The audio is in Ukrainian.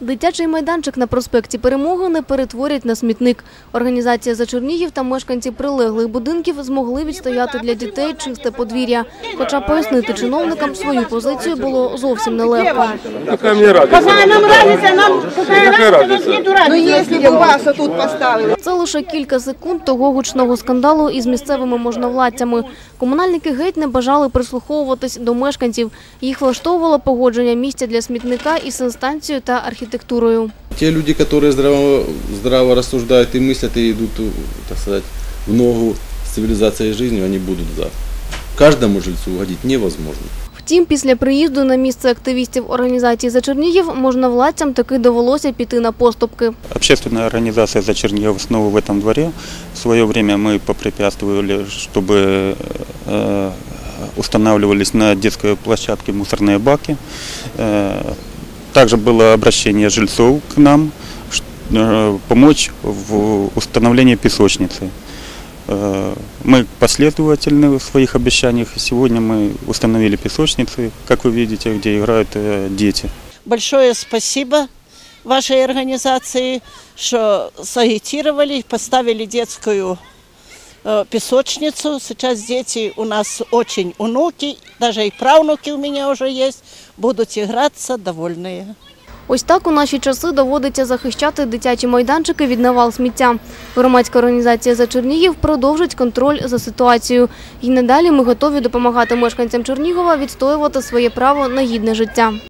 Дитячий майданчик на проспекті Перемоги не перетворять на смітник. Організація «За Чернігів» та мешканці прилеглих будинків змогли відстояти для дітей чисте подвір'я. Хоча пояснити чиновникам свою позицію було зовсім нелегко. Яка мені радість? Нам радість, нам какая Какая разница, разница? нас нету разницы. Ну, если бы вас тут поставили. Це лише кілька секунд того гучного скандалу із місцевими можновладцями. Комунальники геть не бажали прислуховуватись до мешканців. Їх влаштовувало погодження місця для смітника із санстанцією та архітектурою. Те люди, которые здраво, здраво рассуждают и мыслят, и идут, так сказать, в ногу с цивилизацией и жизнью, они будут за. Каждому жильцу угодить невозможно. Втім, після приїзду на місце активістів організації «За Чернігів» можновладцям таки довелося піти на поступки. Общественная организация «За Чернигов» снова в этом дворе. В свое время мы попрепятствовали, чтобы э, устанавливались на детской площадке мусорные баки. Э, Также было обращение жильцов к нам ш- э, помочь в установлении песочницы. Э, Мы последовательны в своих обещаниях. Сегодня мы установили песочницы, как вы видите, где играют э, дети. Большое спасибо вашей организации, что сагитировали, поставили детскую э, песочницу. Сейчас дети у нас очень внуки, даже и правнуки у меня уже есть, будут играться довольные. Ось так у наші часи доводиться захищати дитячі майданчики від навал сміття. Громадська організація «За Чернігів» продовжить контроль за ситуацією. І надалі ми готові допомагати мешканцям Чернігова відстоювати своє право на гідне життя.